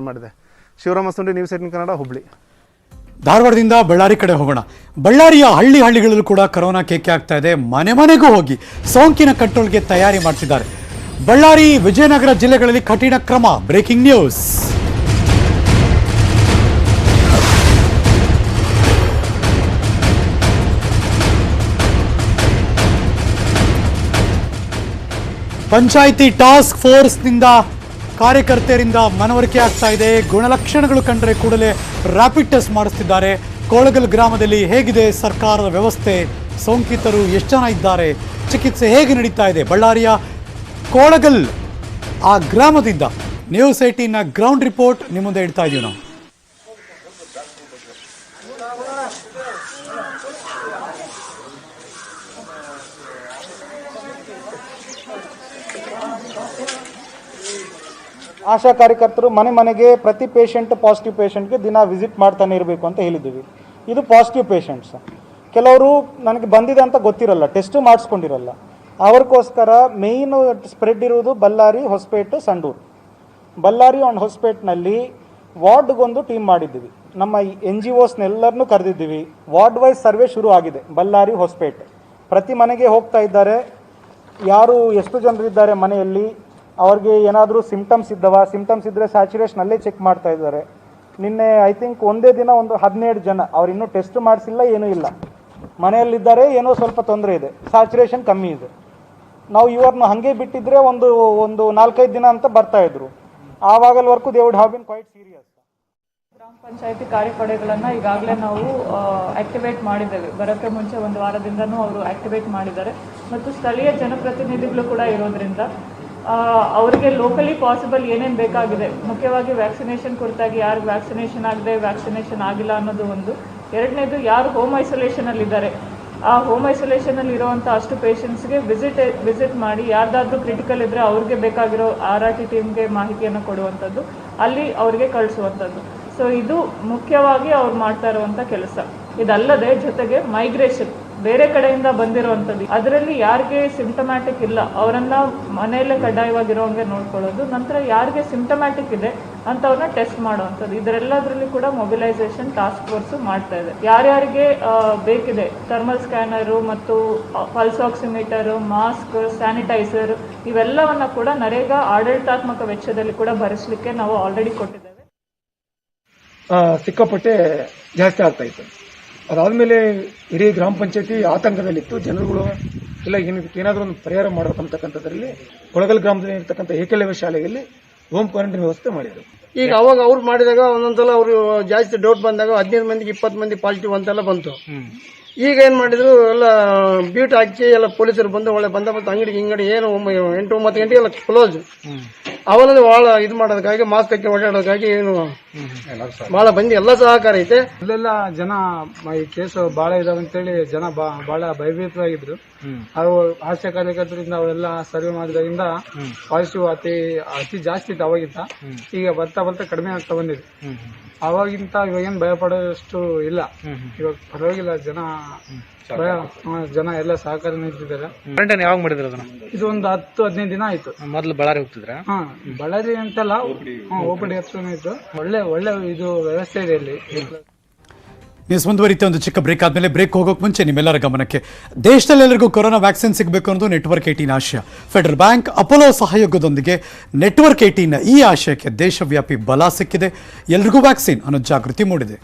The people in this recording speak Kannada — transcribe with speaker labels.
Speaker 1: ಮಾಡಿದೆ. Shivarama Sundi news eighteen Kannada, Hubli.
Speaker 2: ಧಾರವಾಡದಿಂದ Ballari ಕಡೆ ಹೋಗೋಣ. ಬಳ್ಳಾರಿಯ ಹಳ್ಳಿ ಹಳ್ಳಿಗಳಲ್ಲೂ ಕೂಡ ಕರೋನಾ ಕೇಕೆ ಆಗ್ತಾ ಇದೆ. ಮನೆ ಮನೆಗೂ ಹೋಗಿ ಸೋಂಕಿನ ಕಂಟ್ರೋಲ್ಗೆ ತಯಾರಿ ಮಾಡ್ತಿದ್ದಾರೆ. ಬಳ್ಳಾರಿ, ವಿಜಯನಗರ ಜಿಲ್ಲೆಗಳಲ್ಲಿ ಕಠಿಣ ಕ್ರಮ. Breaking news. ಪಂಚಾಯಿತಿ ಟಾಸ್ಕ್ ಫೋರ್ಸ್ನಿಂದ ಕಾರ್ಯಕರ್ತೆಯರಿಂದ ಮನವರಿಕೆ ಆಗ್ತಾ ಇದೆ. ಗುಣಲಕ್ಷಣಗಳು ಕಂಡರೆ ಕೂಡಲೇ ರ್ಯಾಪಿಡ್ ಟೆಸ್ಟ್ ಮಾಡಿಸ್ತಿದ್ದಾರೆ. ಕೋಳಗಲ್ ಗ್ರಾಮದಲ್ಲಿ ಹೇಗಿದೆ ಸರ್ಕಾರದ ವ್ಯವಸ್ಥೆ? ಸೋಂಕಿತರು ಎಷ್ಟು ಜನ ಇದ್ದಾರೆ? ಚಿಕಿತ್ಸೆ ಹೇಗೆ ನಡೀತಾ ಇದೆ? ಬಳ್ಳಾರಿಯ ಕೋಳಗಲ್ ಆ ಗ್ರಾಮದಿಂದ ನ್ಯೂಸ್ ಏಟೀನ್ನ ಗ್ರೌಂಡ್ ರಿಪೋರ್ಟ್ ನಿಮ್ಮ ಮುಂದೆ ಇಡ್ತಾ ಇದೀವಿ ನಾವು.
Speaker 3: ಆಶಾ ಕಾರ್ಯಕರ್ತರು ಮನೆ ಮನೆಗೆ ಪ್ರತಿ ಪೇಷಂಟ್ ಪಾಸಿಟಿವ್ ಪೇಷಂಟ್ಗೆ ದಿನ ವಿಸಿಟ್ ಮಾಡ್ತಾನೆ ಇರಬೇಕು ಅಂತ ಹೇಳಿದ್ದೀವಿ. ಇದು ಪಾಸಿಟಿವ್ ಪೇಷಂಟ್ಸ್ ಕೆಲವರು ನನಗೆ ಬಂದಿದೆ ಅಂತ ಗೊತ್ತಿರಲ್ಲ ಟೆಸ್ಟು ಮಾಡಿಸ್ಕೊಂಡಿರಲ್ಲ. ಅವ್ರಿಗೋಸ್ಕರ ಮೇಯ್ನು ಸ್ಪ್ರೆಡ್ ಇರುವುದು ಬಳ್ಳಾರಿ ಹೊಸಪೇಟೆ, ಸಂಡೂರು. ಬಳ್ಳಾರಿ ಆ್ಯಂಡ್ ಹೊಸಪೇಟ್ನಲ್ಲಿ ವಾರ್ಡ್ಗೊಂದು ಟೀಮ್ ಮಾಡಿದ್ದೀವಿ. ನಮ್ಮ ಎನ್ ಜಿ ಓಸ್ನೆಲ್ಲರನ್ನೂ ಕರೆದಿದ್ದೀವಿ. ವಾರ್ಡ್ ವೈಸ್ ಸರ್ವೆ ಶುರು ಆಗಿದೆ, ಬಳ್ಳಾರಿ, ಹೊಸಪೇಟೆ. ಪ್ರತಿ ಮನೆಗೆ ಹೋಗ್ತಾ ಇದ್ದಾರೆ. ಯಾರು ಎಷ್ಟು ಜನರಿದ್ದಾರೆ ಮನೆಯಲ್ಲಿ? ಅವ್ರಿಗೆ ಏನಾದರೂ ಸಿಮ್ಟಮ್ಸ್ ಇದ್ದವ ಸಿಮ್ಟಮ್ಸ್ ಇದ್ದರೆ ಸ್ಯಾಚುರೇಷನಲ್ಲೇ ಚೆಕ್ ಮಾಡ್ತಾ ಇದ್ದಾರೆ. ನಿನ್ನೆ ಐ ಥಿಂಕ್ ಒಂದೇ ದಿನ ಒಂದು ಹದಿನೇಳು ಜನ, ಅವ್ರು ಇನ್ನೂ ಟೆಸ್ಟ್ ಮಾಡಿಸಿಲ್ಲ, ಏನೂ ಇಲ್ಲ. ಮನೆಯಲ್ಲಿದ್ದಾರೆ, ಏನೋ ಸ್ವಲ್ಪ ತೊಂದರೆ ಇದೆ. ಸ್ಯಾಚುರೇಷನ್ ಕಮ್ಮಿ ಇದೆ. ನಾವು ಇವ್ರನ್ನ ಹಾಗೆ ಬಿಟ್ಟಿದ್ರೆ ಒಂದು ಒಂದು ನಾಲ್ಕೈದು ದಿನ ಅಂತ ಬರ್ತಾ ಇದ್ರು. ಆವಾಗಲ್ವರೆಗೂ they have been quite serious
Speaker 4: ಗ್ರಾಮ ಪಂಚಾಯತಿ ಕಾರ್ಯಪಡೆಗಳನ್ನು ಈಗಾಗಲೇ ನಾವು ಆಕ್ಟಿವೇಟ್ ಮಾಡಿದ್ದೇವೆ. ಬರೋಕ್ಕೆ ಮುಂಚೆ ಒಂದು ವಾರದಿಂದನೂ ಅವರು ಆಕ್ಟಿವೇಟ್ ಮಾಡಿದ್ದಾರೆ. ಮತ್ತು ಸ್ಥಳೀಯ ಜನಪ್ರತಿನಿಧಿಗಳು ಕೂಡ ಇರೋದ್ರಿಂದ ಅವರಿಗೆ ಲೋಕಲಿ ಪಾಸಿಬಲ್ ಏನೇನು ಬೇಕಾಗಿದೆ. ಮುಖ್ಯವಾಗಿ ವ್ಯಾಕ್ಸಿನೇಷನ್ ಕುರಿತಾಗಿ ಯಾರು ವ್ಯಾಕ್ಸಿನೇಷನ್ ಆಗದೆ ವ್ಯಾಕ್ಸಿನೇಷನ್ ಆಗಿಲ್ಲ ಅನ್ನೋದು ಒಂದು. ಎರಡನೇದು ಯಾರು ಹೋಮ್ ಐಸೋಲೇಷನಲ್ಲಿದ್ದಾರೆ ಆ ಹೋಮ್ ಐಸೋಲೇಷನಲ್ಲಿ ಇರುವಂಥ ಅಷ್ಟು ಪೇಷಂಟ್ಸ್ಗೆ ವಿಸಿಟ್ ವಿಸಿಟ್ ಮಾಡಿ ಯಾರ್ದಾದ್ರೂ ಕ್ರಿಟಿಕಲ್ ಇದ್ದರೆ ಅವ್ರಿಗೆ ಬೇಕಾಗಿರೋ ಆರ್ ಆರ್ ಟಿ ಟೀಮ್ಗೆ ಮಾಹಿತಿಯನ್ನು ಕೊಡುವಂಥದ್ದು, ಅಲ್ಲಿ ಅವ್ರಿಗೆ ಕಳಿಸುವಂಥದ್ದು. ಸೊ ಇದು ಮುಖ್ಯವಾಗಿ ಅವ್ರು ಮಾಡ್ತಾ ಇರುವಂಥ ಕೆಲಸ. ಇದಲ್ಲದೆ ಜೊತೆಗೆ ಮೈಗ್ರೇಷನ್ ಬೇರೆ ಕಡೆಯಿಂದ ಬಂದಿರುವಂಥದ್ದು. ಅದರಲ್ಲಿ ಯಾರಿಗೆ ಸಿಂಟಮ್ಯಾಟಿಕ್ ಇಲ್ಲ, ಅವರನ್ನ ಮನೆಯಲ್ಲೇ ಕಡ್ಡಾಯವಾಗಿರೋಂಗೆ ನೋಡ್ಕೊಳ್ಳೋದು, ನಂತರ ಯಾರಿಗೆ ಸಿಂಟಮ್ಯಾಟಿಕ್ ಇದೆ ಅಂತವ್ರನ್ನ ಟೆಸ್ಟ್ ಮಾಡುವಂಥದ್ದು. ಇದರೆಲ್ಲದರಲ್ಲಿ ಕೂಡ ಮೊಬಿಲೈಸೇಷನ್ ಟಾಸ್ಕ್ ಫೋರ್ಸ್ ಮಾಡ್ತಾ ಇದೆ. ಯಾರ್ಯಾರಿಗೆ ಬೇಕಿದೆ ಥರ್ಮಲ್ ಸ್ಕ್ಯಾನರು ಮತ್ತು ಪಲ್ಸ್ ಆಕ್ಸಿಮೀಟರು ಮಾಸ್ಕ್ ಸ್ಯಾನಿಟೈಸರ್ ಇವೆಲ್ಲವನ್ನ ಕೂಡ ನರೇಗಾ ಆಡಳಿತಾತ್ಮಕ ವೆಚ್ಚದಲ್ಲಿ ಕೂಡ ಭರಿಸಲಿಕ್ಕೆ ನಾವು ಆಲ್ರೆಡಿ ಕೊಟ್ಟಿದ್ದೇವೆ.
Speaker 5: ಸಿಕ್ಕಾಪಟ್ಟೆ ಜಾಸ್ತಿ ಆಗ್ತಾ ಇತ್ತು. ಅದಾದ್ಮೇಲೆ ಇಡೀ ಗ್ರಾಮ ಪಂಚಾಯತಿ ಆತಂಕದಲ್ಲಿತ್ತು. ಜನರುಗಳು ಇಲ್ಲ ಏನಾದರೂ ಒಂದು ಪರಿಹಾರ ಮಾಡಬೇಕಂತಕ್ಕಂಥದ್ರಲ್ಲಿ ಕೊಳಗಲ್ ಗ್ರಾಮದಲ್ಲಿ ಇರ್ತಕ್ಕಂಥ ಏಕಲವ್ಯ ಶಾಲೆಯಲ್ಲಿ ಹೋಮ್ ಕ್ವಾರಂಟೈನ್ ವ್ಯವಸ್ಥೆ ಮಾಡಿದರು.
Speaker 6: ಈಗ ಅವಾಗ ಅವ್ರು ಮಾಡಿದಾಗ ಒಂದೊಂದ್ಸಲ ಅವರು ಜಾಸ್ತಿ ಡೌಟ್ ಬಂದಾಗ ಹದಿನೈದು ಮಂದಿಗೆ ಇಪ್ಪತ್ತು ಮಂದಿ ಪಾಸಿಟಿವ್ ಅಂತೆಲ್ಲ ಬಂತು. ಈಗ ಏನು ಮಾಡಿದ್ರು, ಎಲ್ಲ ಬ್ಯೂಟ್ ಹಾಕಿ ಎಲ್ಲ ಪೊಲೀಸರು ಬಂದು ಒಳ್ಳೆ ಬಂದೋಬಸ್ತ್ ಅಂಗಡಿ ಹಿಂಗಡಿ ಏನು ಎಂಟು ಒಂಬತ್ತು ಗಂಟೆಗೆ ಎಲ್ಲ ಕ್ಲೋಸ್ ಅವೆಲ್ಲ ಬಹಳ ಇದು ಮಾಡೋದಕ್ಕಾಗಿ ಮಾಸ್ಕ್ ಹಾಕಿ ಓಡಾಡೋದಕ್ಕಾಗಿ ಏನು ಬಹಳ ಬಂದಿ. ಎಲ್ಲ ಸಹಕಾರ ಐತೆ.
Speaker 7: ಇಲ್ಲೆಲ್ಲ ಜನ ಈ ಕೇಸು ಬಹಳ ಇದಾವೆ ಅಂತೇಳಿ ಜನ ಬಾ- ಬಹಳ ಭಯಭೀತರಾಗಿದ್ರು. ಅವರು ಆಶಾ ಕಾರ್ಯಕರ್ತರಿಂದ ಅವರೆಲ್ಲ ಸರ್ವೆ ಮಾಡಿದ್ರಿಂದ ಪಾಸಿಟಿವ್ ಅತಿ ಅತಿ ಜಾಸ್ತಿ ಇತ್ತು ಅವಾಗಿಂತ ಈಗ ಬರ್ತಾ ಬರ್ತಾ ಕಡಿಮೆ ಆಗ್ತಾ ಬಂದಿದೆ. ಅವಾಗಿಂತ ಇವಾಗೇನು ಭಯ ಪಡೋಷ್ಟು ಇಲ್ಲ. ಇವಾಗ ಪರವಾಗಿಲ್ಲ ಜನ ಭಯ ಜನ ಎಲ್ಲ ಸಹಕಾರ ನೀಡ್ತಿದ್ದಾರೆ
Speaker 8: ಕ್ವಾರಂಟೈನ್ ಯಾವಾಗ ಮಾಡಿದ್ರು ಅದನ್ನ?
Speaker 7: ಇದು ಒಂದು ಹತ್ತು ಹದಿನೈದು ದಿನ ಆಯ್ತು.
Speaker 8: ಮೊದಲು ಬಳ್ಳಾರಿ ಹೋಗ್ತಿದ್ರೆ?
Speaker 7: ಹಾ. ಬಳ್ಳಾರಿ ಅಂತಲ್ಲ ಓಪನ್ ಇತ್ತು. ಒಳ್ಳೆ ಒಳ್ಳೆ ಇದು ವ್ಯವಸ್ಥೆ ಇದೆ ಇಲ್ಲಿ.
Speaker 2: ನ್ಯೂಸ್ ಮುಂದುವರಿತ ಒಂದು ಚಿಕ್ಕ ಬ್ರೇಕ್ ಆದಮೇಲೆ ಬ್ರೇಕ್ ಹೋಗೋಕೆ ಮುಂಚೆ ನಿಮ್ಮೆಲ್ಲರ ಗಮನಕ್ಕೆ. ದೇಶದಲ್ಲಿ ಎಲ್ಲರಿಗೂ ಕೊರೋನಾ ವ್ಯಾಕ್ಸಿನ್ ಸಿಗಬೇಕು ಅನ್ನೋದು ನೆಟ್ವರ್ಕ್ ಏಟೀನ್ ಆಶಯ. ಫೆಡರಲ್ ಬ್ಯಾಂಕ್ ಅಪೋಲೋ ಸಹಯೋಗದೊಂದಿಗೆ ನೆಟ್ವರ್ಕ್ ಏಟೀನ್ ಈ ಆಶಯಕ್ಕೆ ದೇಶವ್ಯಾಪಿ ಬಲ ಸಿಕ್ಕಿದೆ. ಎಲ್ರಿಗೂ ವ್ಯಾಕ್ಸಿನ್ ಅನ್ನೋ ಜಾಗೃತಿ ಮೂಡಿದೆ.